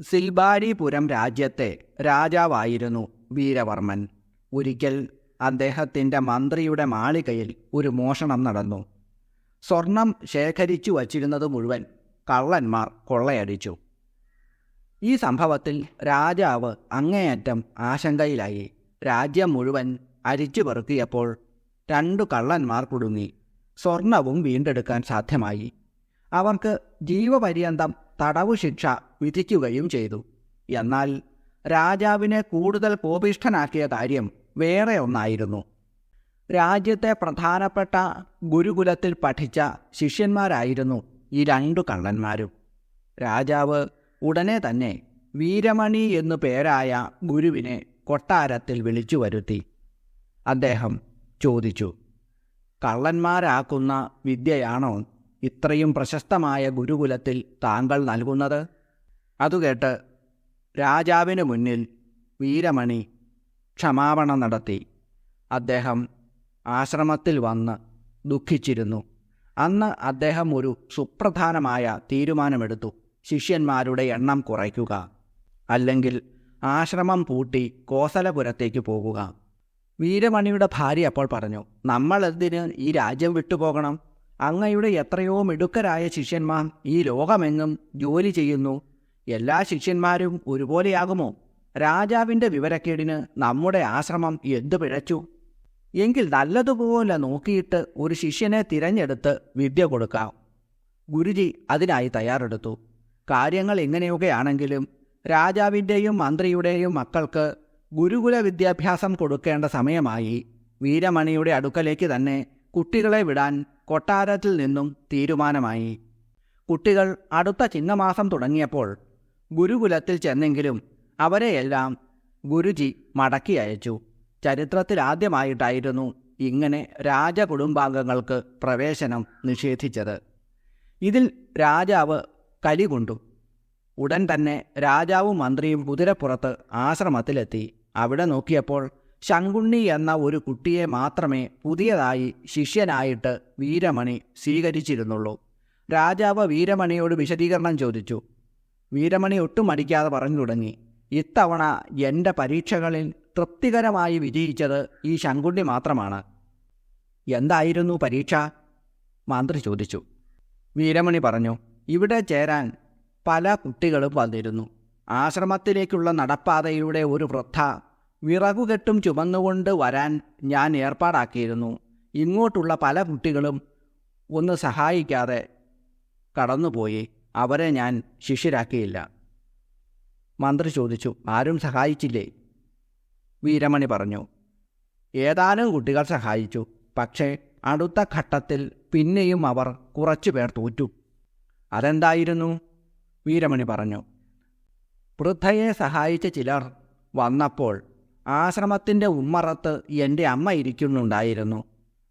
സിൽബാരിപുരം രാജ്യത്തെ രാജാവായിരുന്നു വീരവർമ്മൻ. ഒരിക്കൽ അദ്ദേഹത്തിന്റെ മന്ത്രിയുടെ മാളികയിൽ ഒരു മോഷണം നടന്നു. സ്വർണം ശേഖരിച്ചു വച്ചിരുന്നത് മുഴുവൻ കള്ളന്മാർ കൊള്ളയടിച്ചു. ഈ സംഭവത്തിൽ രാജാവ് അങ്ങേയറ്റം ആശങ്കയിലായി. രാജ്യം മുഴുവൻ അരിച്ചു പെറുക്കിയപ്പോൾ രണ്ടു കള്ളന്മാർ കുടുങ്ങി. സ്വർണവും വീണ്ടെടുക്കാൻ സാധ്യമായി. അവർക്ക് ജീവപര്യന്തം തടവു ശിക്ഷ വിധിക്കുകയും ചെയ്തു. എന്നാൽ രാജാവിനെ കൂടുതൽ കോപിഷ്ഠനാക്കിയ കാര്യം വേറെ ഒന്നായിരുന്നു. രാജ്യത്തെ പ്രധാനപ്പെട്ട ഗുരുകുലത്തിൽ പഠിച്ച ശിഷ്യന്മാരായിരുന്നു ഈ രണ്ടു കള്ളന്മാരും. രാജാവ് ഉടനെ തന്നെ വീരമണി എന്നു പേരായ ഗുരുവിനെ കൊട്ടാരത്തിൽ വിളിച്ചു വരുത്തി. അദ്ദേഹം ചോദിച്ചു കള്ളന്മാരാക്കുന്ന വിദ്യയാണോ ഇത്രയും പ്രശസ്തമായ ഗുരുകുലത്തിൽ താങ്കൾ നൽകുന്നത്? അതുകേട്ട് രാജാവിന് മുന്നിൽ വീരമണി ക്ഷമാപണം നടത്തി. അദ്ദേഹം ആശ്രമത്തിൽ വന്ന് ദുഃഖിച്ചിരുന്നു. അന്ന് അദ്ദേഹം ഒരു സുപ്രധാനമായ തീരുമാനമെടുത്തു. ശിഷ്യന്മാരുടെ എണ്ണം കുറയ്ക്കുക. അല്ലെങ്കിൽ ആശ്രമം പൂട്ടി കോസലപുരത്തേക്ക് പോകുക. വീരമണിയുടെ ഭാര്യ അപ്പോൾ പറഞ്ഞു നമ്മൾ എന്തിന് ഈ രാജ്യം വിട്ടുപോകണം? അങ്ങയുടെ എത്രയോ മിടുക്കരായ ശിഷ്യന്മാർ ഈ ലോകമെങ്ങും ജോലി ചെയ്യുന്നു. എല്ലാ ശിഷ്യന്മാരും ഒരുപോലെയാകുമോ? രാജാവിന്റെ വിവരക്കേടിന് നമ്മുടെ ആശ്രമം എന്തു പിഴച്ചു? എങ്കിൽ നല്ലതുപോലെ നോക്കിയിട്ട് ഒരു ശിഷ്യനെ തിരഞ്ഞെടുത്ത് വിദ്യ കൊടുക്കാം. ഗുരുജി അതിനായി തയ്യാറെടുത്തു. കാര്യങ്ങൾ എങ്ങനെയൊക്കെയാണെങ്കിലും രാജാവിന്റെയും മന്ത്രിയുടെയും മക്കൾക്ക് ഗുരുകുല വിദ്യാഭ്യാസം കൊടുക്കേണ്ട സമയമായി. വീരമണിയുടെ അടുക്കലേക്ക് തന്നെ കുട്ടികളെ വിടാൻ കൊട്ടാരത്തിൽ നിന്നും തീരുമാനമായി. കുട്ടികൾ അടുത്ത ചിങ്ങമാസം തുടങ്ങിയപ്പോൾ ഗുരുകുലത്തിൽ ചെന്നെങ്കിലും അവരെയെല്ലാം ഗുരുജി മടക്കി അയച്ചു. ചരിത്രത്തിലാദ്യമായിട്ടായിരുന്നു ഇങ്ങനെ രാജകുടുംബാംഗങ്ങൾക്ക് പ്രവേശനം നിഷേധിച്ചത്. ഇതിൽ രാജാവ് കലികൊണ്ടു. ഉടൻ തന്നെ രാജാവും മന്ത്രിയും കുതിരപ്പുറത്ത് ആശ്രമത്തിലെത്തി. അവിടെ നോക്കിയപ്പോൾ ശങ്കുണ്ണി എന്ന ഒരു കുട്ടിയെ മാത്രമേ പുതിയതായി ശിഷ്യനായിട്ട് വീരമണി സ്വീകരിച്ചിരുന്നുള്ളൂ. രാജാവ് വീരമണിയോട് വിശദീകരണം ചോദിച്ചു. വീരമണി ഒട്ടും മടിക്കാതെ പറഞ്ഞു തുടങ്ങി. ഇത്തവണ എന്റെ പരീക്ഷകളിൽ തൃപ്തികരമായി വിജയിച്ചത് ഈ ശങ്കുണ്ണി മാത്രമാണ്. എന്തായിരുന്നു പരീക്ഷ? മന്ത്രി ചോദിച്ചു. വീരമണി പറഞ്ഞു ഇവിടെ ചേരാൻ പല കുട്ടികളും വന്നിരുന്നു. ആശ്രമത്തിലേക്കുള്ള നടപ്പാതയിലൂടെ ഒരു വൃദ്ധ വിറകുകെട്ടും ചുമന്നുകൊണ്ട് വരാൻ ഞാൻ ഏർപ്പാടാക്കിയിരുന്നു. ഇങ്ങോട്ടുള്ള പല കുട്ടികളും ഒന്ന് സഹായിക്കാതെ കടന്നുപോയി. അവരെ ഞാൻ ശിഷ്യരാക്കിയില്ല. മന്ത്രി ചോദിച്ചു ആരും സഹായിച്ചില്ലേ? വീരമണി പറഞ്ഞു ഏതാനും കുട്ടികൾ സഹായിച്ചു പക്ഷേ അടുത്ത ഘട്ടത്തിൽ പിന്നെയും അവർ കുറച്ചു പേർ തോറ്റു. അതെന്തായിരുന്നു? വീരമണി പറഞ്ഞു വൃദ്ധയെ സഹായിച്ച ചിലർ വന്നപ്പോൾ ആശ്രമത്തിന്റെ ഉമ്മറത്ത് എന്റെ അമ്മ ഇരിക്കുന്നുണ്ടായിരുന്നു.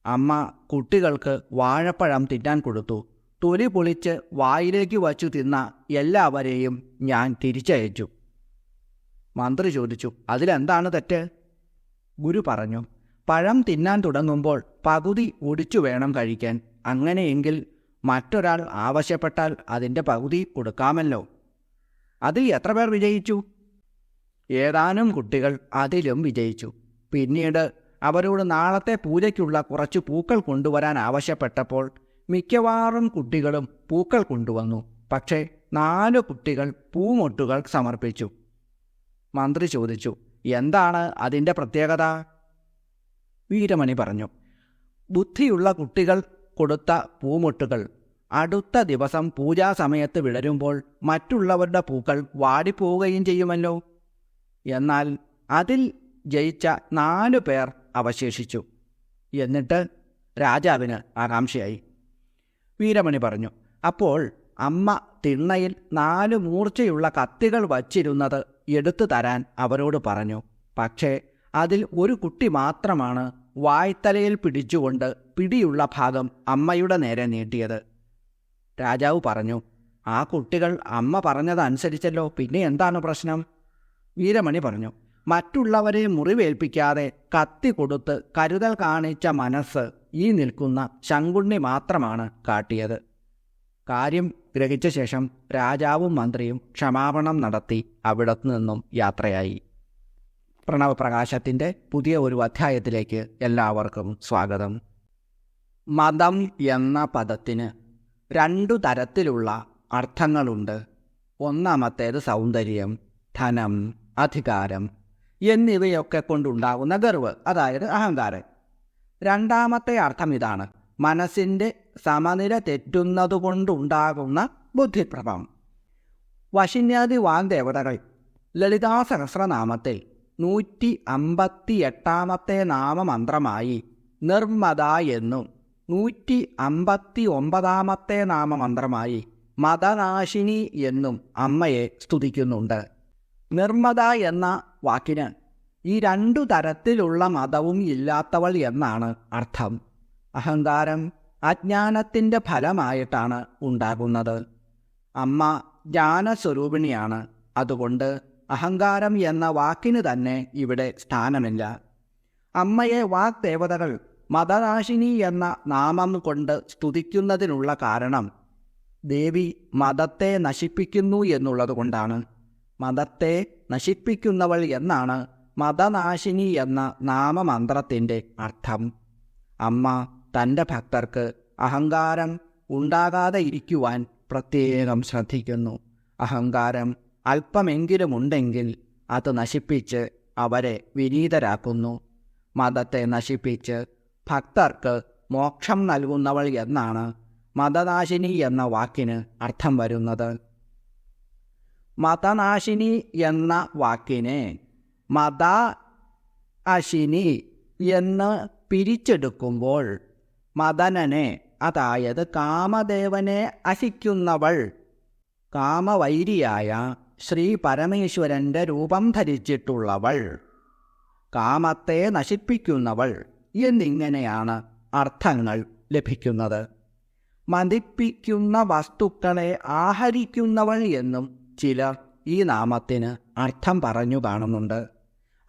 അമ്മ കുട്ടികൾക്ക് വാഴപ്പഴം തിന്നാൻ കൊടുത്തു. തൊലി പൊളിച്ച് വായിലേക്ക് വച്ചു തിന്ന എല്ലാവരെയും ഞാൻ തിരിച്ചയച്ചു. മന്ത്രി ചോദിച്ചു അതിലെന്താണ് തെറ്റ്? ഗുരു പറഞ്ഞു പഴം തിന്നാൻ തുടങ്ങുമ്പോൾ പകുതി ഒടിച്ചു വേണം കഴിക്കാൻ. അങ്ങനെയെങ്കിൽ മറ്റൊരാൾ ആവശ്യപ്പെട്ടാൽ അതിന്റെ പകുതി കൊടുക്കാമല്ലോ. അതിൽ എത്ര പേർ വിജയിച്ചു? ഏതാനും കുട്ടികൾ അതിലും വിജയിച്ചു. പിന്നീട് അവരോട് നാളത്തെ പൂജയ്ക്കുള്ള കുറച്ച് പൂക്കൾ കൊണ്ടുവരാൻ ആവശ്യപ്പെട്ടപ്പോൾ മിക്കവാറും കുട്ടികളും പൂക്കൾ കൊണ്ടുവന്നു. പക്ഷേ നാല് കുട്ടികൾ പൂമൊട്ടുകൾ സമർപ്പിച്ചു. മന്ത്രി ചോദിച്ചു എന്താണ് അതിന്റെ പ്രത്യേകത? വീരമണി പറഞ്ഞു ബുദ്ധിയുള്ള കുട്ടികൾ കൊടുത്ത പൂമൊട്ടുകൾ അടുത്ത ദിവസം പൂജാസമയത്ത് വിടരുമ്പോൾ മറ്റുള്ളവരുടെ പൂക്കൾ വാടിപ്പോവുകയും ചെയ്യുമല്ലോ. എന്നാൽ അതിൽ ജയിച്ച നാലു പേർ അവശേഷിച്ചു. എന്നിട്ട് രാജാവിന് ആകാംക്ഷയായി. വീരമണി പറഞ്ഞു അപ്പോൾ അമ്മ തിണ്ണയിൽ നാല് മൂർച്ചയുള്ള കത്തികൾ വച്ചിരുന്നത് എടുത്തു തരാൻ അവരോട് പറഞ്ഞു. പക്ഷേ അതിൽ ഒരു കുട്ടി മാത്രമാണ് വായ്ത്തലയിൽ പിടിച്ചുകൊണ്ട് പിടിയുള്ള ഭാഗം അമ്മയുടെ നേരെ നീട്ടിയത്. രാജാവ് പറഞ്ഞു ആ കുട്ടികൾ അമ്മ പറഞ്ഞതനുസരിച്ചല്ലോ പിന്നെ എന്താണ് പ്രശ്നം? വീരമണി പറഞ്ഞു മറ്റുള്ളവരെ മുറിവേൽപ്പിക്കാതെ കത്തി കൊടുത്ത് കരുതൽ കാണിച്ച മനസ്സ് ഈ നിൽക്കുന്ന ശങ്കുണ്ണി മാത്രമാണ് കാട്ടിയത്. കാര്യം ഗ്രഹിച്ച ശേഷം രാജാവും മന്ത്രിയും ക്ഷമാപണം നടത്തി അവിടത്തു നിന്നും യാത്രയായി. പ്രണവപ്രകാശത്തിന്റെ പുതിയ ഒരു അധ്യായത്തിലേക്ക് എല്ലാവർക്കും സ്വാഗതം. മതം എന്ന പദത്തിന് രണ്ടു തരത്തിലുള്ള അർത്ഥങ്ങളുണ്ട്. ഒന്നാമത്തേത് സൗന്ദര്യം ധനം. അധികാരം എന്നിവയൊക്കെ കൊണ്ടുണ്ടാകുന്ന ഗർവ് അതായത് അഹങ്കാരം. രണ്ടാമത്തെ അർത്ഥം ഇതാണ്. മനസ്സിന്റെ സമനില തെറ്റുന്നതുകൊണ്ടുണ്ടാകുന്ന ബുദ്ധിപ്രഭം. വശിന്യാദി വാഗ്ദേവതകൾ ലളിതാ സഹസ്രനാമത്തിൽ നൂറ്റി അമ്പത്തി എട്ടാമത്തെ നാമമന്ത്രമായി നിർമ്മത എന്നും നൂറ്റി അമ്പത്തി ഒമ്പതാമത്തെ നാമമന്ത്രമായി മതനാശിനി എന്നും അമ്മയെ സ്തുതിക്കുന്നുണ്ട്. നിർമ്മത എന്ന വാക്കിന് ഈ രണ്ടു തരത്തിലുള്ള മതവും ഇല്ലാത്തവൾ എന്നാണ് അർത്ഥം. അഹങ്കാരം അജ്ഞാനത്തിന്റെ ഫലമായിട്ടാണ് ഉണ്ടാകുന്നത്. അമ്മ ജ്ഞാനസ്വരൂപിണിയാണ്. അതുകൊണ്ട് അഹങ്കാരം എന്ന വാക്കിന് തന്നെ ഇവിടെ സ്ഥാനമില്ല. അമ്മയെ വാഗ്ദേവതകൾ മതനാശിനി എന്ന നാമം കൊണ്ട് സ്തുതിക്കുന്നതിനുള്ള കാരണം ദേവി മതത്തെ നശിപ്പിക്കുന്നു എന്നുള്ളതുകൊണ്ടാണ്. മതത്തെ നശിപ്പിക്കുന്നവൾ എന്നാണ് മതനാശിനി എന്ന നാമമന്ത്രത്തിന്റെ അർത്ഥം. അമ്മ തന്റെ ഭക്തർക്ക് അഹങ്കാരം ഉണ്ടാകാതെ ഇരിക്കുവാൻ പ്രത്യേകം ശ്രദ്ധിക്കുന്നു. അഹങ്കാരം അല്പമെങ്കിലും ഉണ്ടെങ്കിൽ അത് നശിപ്പിച്ച് അവരെ വിനീതരാക്കുന്നു. മതത്തെ നശിപ്പിച്ച് ഭക്തർക്ക് മോക്ഷം നൽകുന്നവൾ എന്നാണ് മതനാശിനി എന്ന വാക്കിന് അർത്ഥം വരുന്നത്. മതനാശിനി എന്ന വാക്കിനെ മത അശിനി എന്ന് പിരിച്ചെടുക്കുമ്പോൾ മദനനെ അതായത് കാമദേവനെ അശിക്കുന്നവൾ കാമവൈരിയായ ശ്രീ പരമേശ്വരന്റെ രൂപം ധരിച്ചിട്ടുള്ളവൾ കാമത്തെ നശിപ്പിക്കുന്നവൾ എന്നിങ്ങനെയാണ് അർത്ഥങ്ങൾ ലഭിക്കുന്നത്. മതിപ്പിക്കുന്ന വസ്തുക്കളെ ആഹരിക്കുന്നവൾ എന്നും ചിലർ ഈ നാമത്തിന് അർത്ഥം പറഞ്ഞു കാണുന്നുണ്ട്.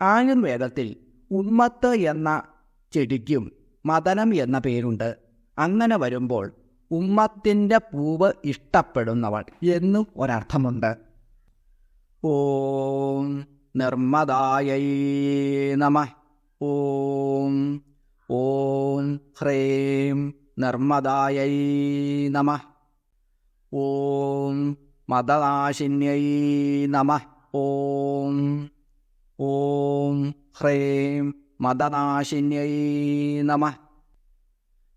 ആയുർവേദത്തിൽ ഉമ്മത്ത് എന്ന ചെടിക്കും മദനം എന്ന പേരുണ്ട്. അങ്ങനെ വരുമ്പോൾ ഉമ്മത്തിന്റെ പൂവ് ഇഷ്ടപ്പെടുന്നവൾ എന്നും ഒരർത്ഥമുണ്ട്. ഓം നിർമ്മദായൈ നമ. ഓം ഓം ഹ്രേം നിർമ്മദായൈ നമ. ഓം മദനാശിന്യൈ നമ. ഓം. ഓം. ഹ്രേം. മതനാശിന്യൈ നമ.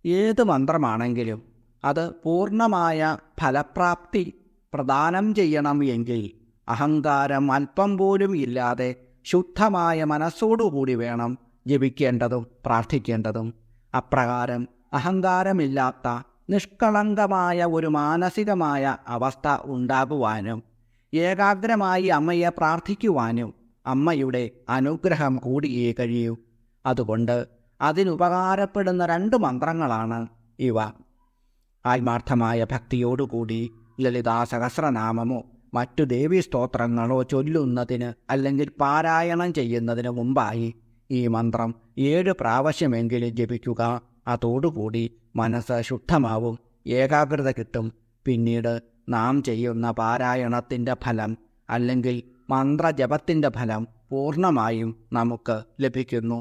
ഏത് മന്ത്രമാണെങ്കിലും അത് പൂർണമായ ഫലപ്രാപ്തി പ്രദാനം ചെയ്യണം എങ്കിൽ അഹങ്കാരം അല്പം പോലും ഇല്ലാതെ ശുദ്ധമായ മനസ്സോടുകൂടി വേണം ജപിക്കേണ്ടതും പ്രാർത്ഥിക്കേണ്ടതും. അപ്രകാരം അഹങ്കാരമില്ലാത്ത നിഷ്കളങ്കമായ ഒരു മാനസികമായ അവസ്ഥ ഉണ്ടാകുവാനും ഏകാഗ്രമായി അമ്മയെ പ്രാർത്ഥിക്കുവാനും അമ്മയുടെ അനുഗ്രഹം കൂടിയേ കഴിയൂ. അതുകൊണ്ട് അതിനുപകാരപ്പെടുന്ന രണ്ട് മന്ത്രങ്ങളാണ് ഇവ. ആത്മാർത്ഥമായ ഭക്തിയോടുകൂടി ലളിതാ സഹസ്രനാമമോ മറ്റു ദേവീസ്തോത്രങ്ങളോ ചൊല്ലുന്നതിന് അല്ലെങ്കിൽ പാരായണം ചെയ്യുന്നതിന് മുമ്പായി ഈ മന്ത്രം ഏഴ് പ്രാവശ്യമെങ്കിലും ജപിക്കുക. അതോടുകൂടി മനസ്സ് ശുദ്ധമാവും ഏകാഗ്രത കിട്ടും. പിന്നീട് നാം ചെയ്യുന്ന പാരായണത്തിന്റെ ഫലം അല്ലെങ്കിൽ മന്ത്രജപത്തിന്റെ ഫലം പൂർണമായും നമുക്ക് ലഭിക്കുന്നു.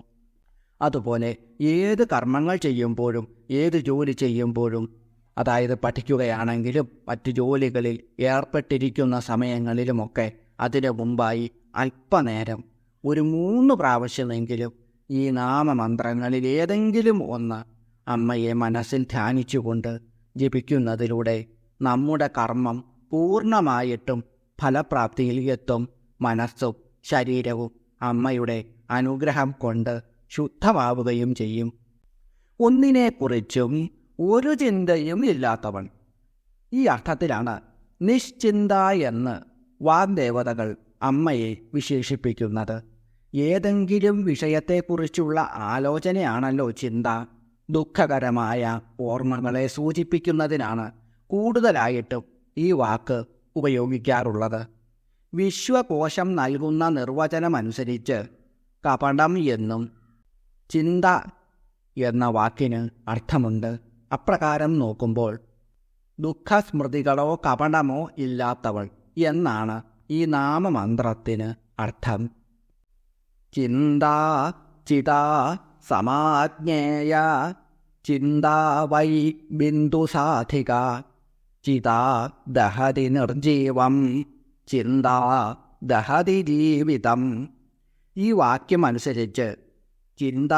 അതുപോലെ ഏത് കർമ്മങ്ങൾ ചെയ്യുമ്പോഴും ഏത് ജോലി ചെയ്യുമ്പോഴും അതായത് പഠിക്കുകയാണെങ്കിലും മറ്റു ജോലികളിൽ ഏർപ്പെട്ടിരിക്കുന്ന സമയങ്ങളിലുമൊക്കെ അതിനു മുമ്പായി അല്പനേരം ഒരു മൂന്ന് പ്രാവശ്യമെങ്കിലും ഈ നാമമന്ത്രങ്ങളിൽ ഏതെങ്കിലും ഒന്ന് അമ്മയെ മനസ്സിൽ ധ്യാനിച്ചുകൊണ്ട് ജപിക്കുന്നതിലൂടെ നമ്മുടെ കർമ്മം പൂർണമായിട്ടും ഫലപ്രാപ്തിയിൽ എത്തും. മനസ്സും ശരീരവും അമ്മയുടെ അനുഗ്രഹം കൊണ്ട് ശുദ്ധമാവുകയും ചെയ്യും. ഒന്നിനെക്കുറിച്ചും ഒരു ചിന്തയും ഇല്ലാത്തവൻ ഈ അർത്ഥത്തിലാണ് നിശ്ചിന്ത എന്ന് വാഗ്ദേവതകൾ അമ്മയെ വിശേഷിപ്പിക്കുന്നത്. ഏതെങ്കിലും വിഷയത്തെക്കുറിച്ചുള്ള ആലോചനയാണല്ലോ ചിന്ത. ദുഃഖകരമായ ഓർമ്മകളെ സൂചിപ്പിക്കുന്നതിനാണ് കൂടുതലായിട്ടും ഈ വാക്ക് ഉപയോഗിക്കാറുള്ളത്. വിശ്വകോശം നൽകുന്ന നിർവചനമനുസരിച്ച് കപടം എന്നും ചിന്ത എന്ന വാക്കിന് അർത്ഥമുണ്ട്. അപ്രകാരം നോക്കുമ്പോൾ ദുഃഖസ്മൃതികളോ കപടമോ ഇല്ലാത്തവൾ എന്നാണ് ഈ നാമമന്ത്രത്തിന് അർത്ഥം. ചിന്താ ചിതാ സമാജ്ഞേയ ചിന്താ വൈ ബിന്ദുസാധിക ചിതാ ദഹതി നിർജീവം ചിന്താ ദഹതി ജീവിതം. ഈ വാക്യം അനുസരിച്ച് ചിന്ത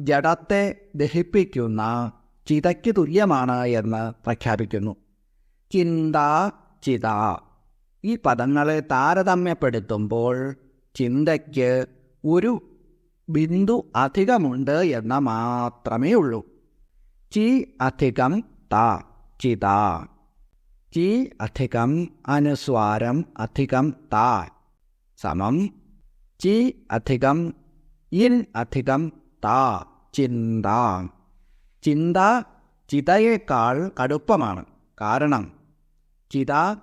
ജഡത്തെ ദഹിപ്പിക്കുന്ന ചിതയ്ക്ക് തുല്യമാണ് എന്ന് പ്രഖ്യാപിക്കുന്നു. ചിന്ത ചിത. ഈ പദങ്ങളെ താരതമ്യപ്പെടുത്തുമ്പോൾ ചിന്തയ്ക്ക് ഒരു ബിന്ദു അധികമുണ്ട് എന്ന മാത്രമേ ഉള്ളൂ. ചി അധികം ത ചിത ചി അധികം അനുസ്വാരം അധികം ത സമം. ചി അധികം ഇൻ അധികം ത ചിന്ത. ചിന്ത ചിതയേക്കാൾ കടുപ്പമാണ്. കാരണം ചിത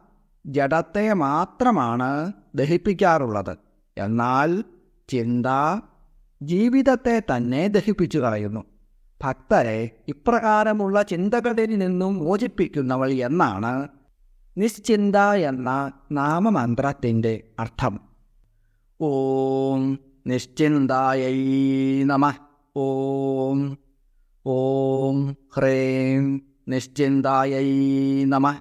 ജഡത്തെ മാത്രമാണ് ദഹിപ്പിക്കാറുള്ളത്. എന്നാൽ ചിന്ത ജീവിതത്തെ തന്നെ ദഹിപ്പിച്ചു കളയുന്നു ഭക്തരെ ഇപ്രകാരമുള്ള ചിന്തകളിൽ നിന്നും മോചിപ്പിക്കുന്നവൾ എന്നാണ് നിശ്ചിന്ത എന്ന നാമമന്ത്രത്തിന്റെ അർത്ഥം. ഓം നിശ്ചിന്തായൈ നമ. ഓം. ഓം ഹ്രേം നിശ്ചിന്തായൈ നമ.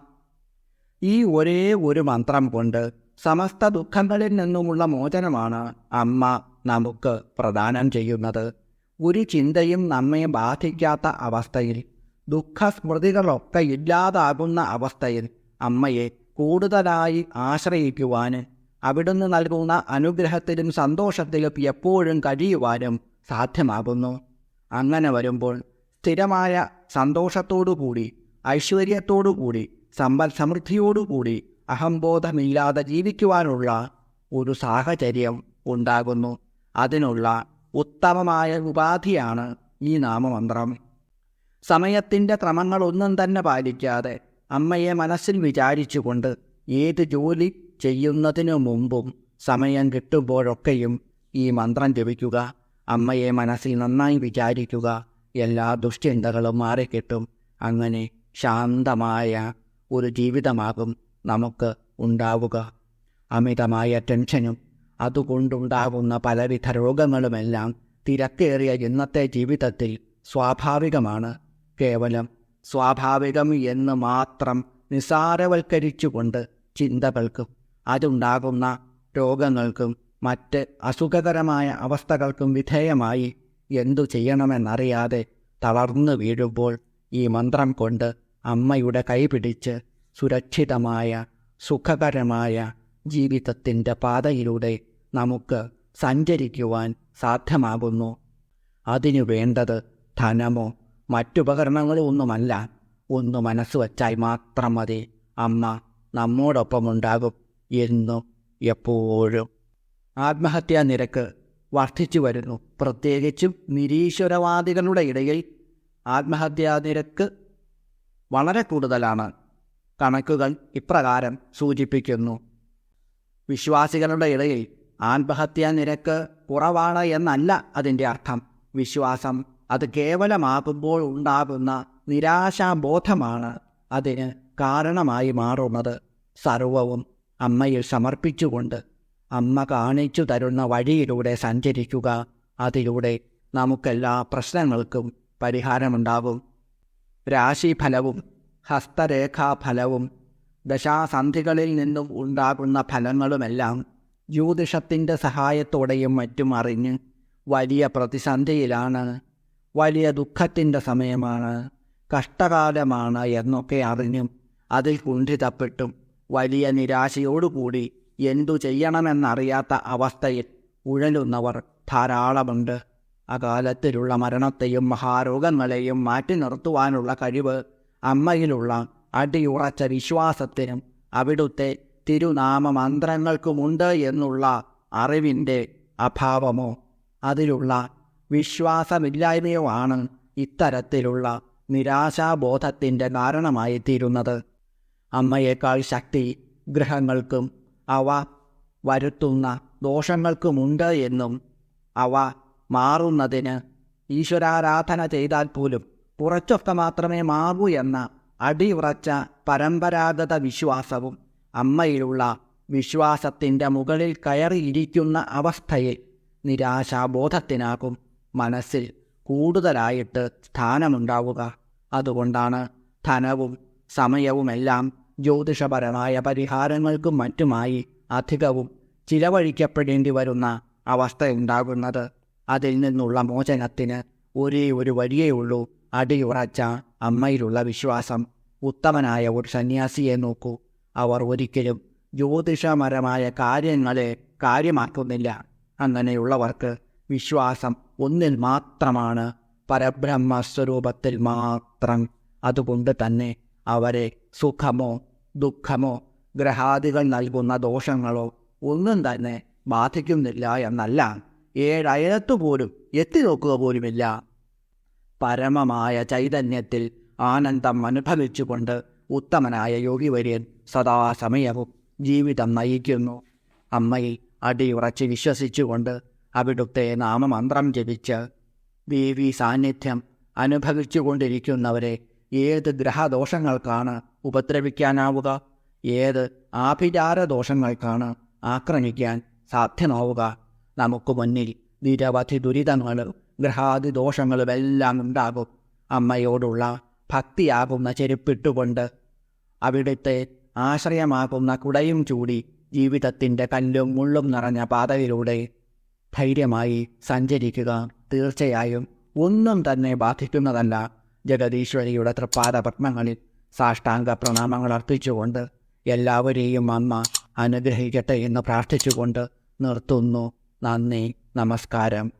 ഈ ഒരേ ഒരു മന്ത്രം കൊണ്ട് സമസ്ത ദുഃഖങ്ങളിൽ നിന്നുമുള്ള മോചനമാണ് അമ്മ നമുക്ക് പ്രദാനം ചെയ്യുന്നത്. ഒരു ചിന്തയും നമ്മെ ബാധിക്കാത്ത അവസ്ഥയിൽ ദുഃഖസ്മൃതികളൊക്കെ ഇല്ലാതാകുന്ന അവസ്ഥയിൽ അമ്മയെ കൂടുതലായി ആശ്രയിക്കുവാന് അവിടുന്ന് നൽകുന്ന അനുഗ്രഹത്തിലും സന്തോഷത്തിലും എപ്പോഴും കഴിയുവാനും സാധ്യമാകുന്നു. അങ്ങനെ വരുമ്പോൾ സ്ഥിരമായ സന്തോഷത്തോടുകൂടി ഐശ്വര്യത്തോടുകൂടി സമ്പൽ സമൃദ്ധിയോടുകൂടി അഹംബോധമില്ലാതെ ജീവിക്കുവാനുള്ള ഒരു സാഹചര്യം ഉണ്ടാകുന്നു. അതിനുള്ള ഉത്തമമായ ഉപാധിയാണ് ഈ നാമമന്ത്രം. സമയത്തിന്റെ ക്രമങ്ങളൊന്നും തന്നെ പാലിക്കാതെ അമ്മയെ മനസ്സിൽ വിചാരിച്ചുകൊണ്ട് ഏത് ജോലി ചെയ്യുന്നതിനു മുമ്പും സമയം കിട്ടുമ്പോഴൊക്കെയും ഈ മന്ത്രം ജപിക്കുക അമ്മയെ മനസ്സിൽ നന്നായി വിചാരിക്കുക എല്ലാ ദുഷ്ചിന്തകളും മാറിക്കിട്ടും. അങ്ങനെ ശാന്തമായ ഒരു ജീവിതമാകും നമുക്ക് ഉണ്ടാവുക. അമിതമായ ടെൻഷനും അതുകൊണ്ടുണ്ടാകുന്ന പലവിധ രോഗങ്ങളുമെല്ലാം തിരക്കേറിയ ഇന്നത്തെ ജീവിതത്തിൽ സ്വാഭാവികമാണ്. കേവലം സ്വാഭാവികം എന്ന് മാത്രം നിസാരവൽക്കരിച്ചുകൊണ്ട് ചിന്തകൾക്കും അതുണ്ടാകുന്ന രോഗങ്ങൾക്കും മറ്റ് അസുഖകരമായ അവസ്ഥകൾക്കും വിധേയമായി എന്തു ചെയ്യണമെന്നറിയാതെ തളർന്നു വീഴുമ്പോൾ ഈ മന്ത്രം കൊണ്ട് അമ്മയുടെ കൈപിടിച്ച് സുരക്ഷിതമായ സുഖകരമായ ജീവിതത്തിന്റെ പാതയിലൂടെ നമുക്ക് സഞ്ചരിക്കുവാൻ സാധ്യമാകുന്നു. അതിനു വേണ്ടത് ധനമോ മറ്റുപകരണങ്ങളോ ഒന്നുമല്ല. ഒന്ന് മനസ്സ് വച്ചാൽ മാത്രം മതി. അമ്മ നമ്മോടൊപ്പമുണ്ടാകും എന്നും എപ്പോഴും. ആത്മഹത്യാ നിരക്ക് വർദ്ധിച്ചു വരുന്നു. പ്രത്യേകിച്ചും നിരീശ്വരവാദികളുടെ ഇടയിൽ ആത്മഹത്യാ നിരക്ക് വളരെ കൂടുതലാണ്. കണക്കുകൾ ഇപ്രകാരം സൂചിപ്പിക്കുന്നു. വിശ്വാസികളുടെ ഇടയിൽ ആത്മഹത്യാ നിരക്ക് കുറവാണ് എന്നല്ല അതിന്റെ അർത്ഥം. വിശ്വാസം അത് കേവലമാകുമ്പോൾ ഉണ്ടാകുന്ന നിരാശാബോധമാണ് അതിന് കാരണമായി മാറുന്നത്. സർവവും അമ്മയിൽ സമർപ്പിച്ചുകൊണ്ട് അമ്മ കാണിച്ചു തരുന്ന വഴിയിലൂടെ സഞ്ചരിക്കുക അതിലൂടെ നമുക്കെല്ലാ പ്രശ്നങ്ങൾക്കും പരിഹാരമുണ്ടാകും. രാശിഫലവും ഹസ്തരേഖാഫലവും ദശാസന്ധികളിൽ നിന്നും ഉണ്ടാകുന്ന ഫലങ്ങളുമെല്ലാം ജ്യോതിഷത്തിന്റെ സഹായത്തോടെയും മറ്റും അറിഞ്ഞ് വലിയ പ്രതിസന്ധിയിലാണ് വലിയ ദുഃഖത്തിന്റെ സമയമാണ് കഷ്ടകാലമാണ് എന്നൊക്കെ അറിഞ്ഞും അതിൽ കുണ്ഠിതപ്പെട്ടും വലിയ നിരാശയോടുകൂടി എന്തു ചെയ്യണമെന്നറിയാത്ത അവസ്ഥയിൽ ഉഴലുന്നവർ ധാരാളമുണ്ട്. അകാലത്തിലുള്ള മരണത്തെയും മഹാരോഗങ്ങളെയും മാറ്റി നിർത്തുവാനുള്ള കഴിവ് അമ്മയിലുള്ള അടിയുറച്ച വിശ്വാസത്തിനും അവിടുത്തെ തിരുനാമ മന്ത്രങ്ങൾക്കുമുണ്ട് എന്നുള്ള അറിവിന്റെ അഭാവമോ? അതിലുള്ള വിശ്വാസമില്ലായ്മയോ ആണ് ഇത്തരത്തിലുള്ള നിരാശാബോധത്തിന്റെ കാരണമായി തീരുന്നത് അമ്മയേക്കാൾ ശക്തി ഗ്രഹങ്ങൾക്കും അവ വരുത്തുന്ന ദോഷങ്ങൾക്കുമുണ്ട് എന്നും അവ മാറുന്നതിന് ഈശ്വരാരാധന ചെയ്താൽ പോലും കുറച്ചൊക്കെ മാത്രമേ മാറൂ എന്ന അടിയുറച്ച പരമ്പരാഗത വിശ്വാസവും അമ്മയിലുള്ള വിശ്വാസത്തിന്റെ മുകളിൽ കയറിയിരിക്കുന്ന അവസ്ഥയിൽ നിരാശാബോധത്തിനാകും മനസ്സിൽ കൂടുതലായിട്ട് സ്ഥാനമുണ്ടാവുക. അതുകൊണ്ടാണ് ധനവും സമയവുമെല്ലാം ജ്യോതിഷപരമായ പരിഹാരങ്ങൾക്കും മറ്റുമായി അധികവും ചിലവഴിക്കപ്പെടേണ്ടി വരുന്ന അവസ്ഥയുണ്ടാകുന്നത്. അതിൽ നിന്നുള്ള മോചനത്തിന് ഒരേ ഒരു വഴിയേ ഉള്ളൂ. അടിയുറച്ച അമ്മയിലുള്ള വിശ്വാസം. ഉത്തമനായ ഒരു സന്യാസിയെ നോക്കൂ. അവർ ഒരിക്കലും ജ്യോതിഷപരമായ കാര്യങ്ങളെ കാര്യമാക്കുന്നില്ല. അങ്ങനെയുള്ളവർക്ക് വിശ്വാസം ഒന്നിൽ മാത്രമാണ്. പരബ്രഹ്മസ്വരൂപത്തിൽ മാത്രം. അതുകൊണ്ട് തന്നെ അവരെ സുഖമോ ദുഃഖമോ ഗ്രഹാദികൾ നൽകുന്ന ദോഷങ്ങളോ ഒന്നും തന്നെ ബാധിക്കുന്നില്ല എന്നല്ല. ഏഴയലത്തു പോലും എത്തി നോക്കുക പോലുമില്ല. പരമമായ ചൈതന്യത്തിൽ ആനന്ദം അനുഭവിച്ചുകൊണ്ട് ഉത്തമനായ യോഗി യോഗിവര്യൻ സദാസമയവും ജീവിതം നയിക്കുന്നു അമ്മയിൽ അടിയുറച്ച് വിശ്വസിച്ചുകൊണ്ട് അവിടുത്തെ നാമമന്ത്രം ജപിച്ച് ദേവി സാന്നിധ്യം അനുഭവിച്ചുകൊണ്ടിരിക്കുന്നവരെ ഏത് ഗ്രഹദോഷങ്ങൾക്കാണ് ഉപദ്രവിക്കാനാവുക? ഏത് ആഭിചാരദോഷങ്ങൾക്കാണ് ആക്രമിക്കാൻ സാധ്യമാവുക? നമുക്ക് മുന്നിൽ നിരവധി ദുരിതങ്ങളും ഗ്രഹാദിദോഷങ്ങളുമെല്ലാം ഉണ്ടാകും. അമ്മയോടുള്ള ഭക്തിയാകുന്ന ചെരുപ്പിട്ടുകൊണ്ട് അവിടുത്തെ ആശ്രയമാകുന്ന കുടയും ചൂടി ജീവിതത്തിന്റെ കല്ലും മുള്ളും നിറഞ്ഞ പാതയിലൂടെ ധൈര്യമായി സഞ്ചരിക്കുക തീർച്ചയായും ഒന്നും തന്നെ ബാധിക്കുന്നതല്ല ജഗദീശ്വരിയുടെ തൃപ്പാദ പത്മങ്ങളിൽ സാഷ്ടാംഗ പ്രണാമങ്ങൾ അർപ്പിച്ചുകൊണ്ട് എല്ലാവരെയും അമ്മ അനുഗ്രഹിക്കട്ടെ എന്ന് പ്രാർത്ഥിച്ചുകൊണ്ട് നിർത്തുന്നു. നന്ദി. നമസ്കാരം.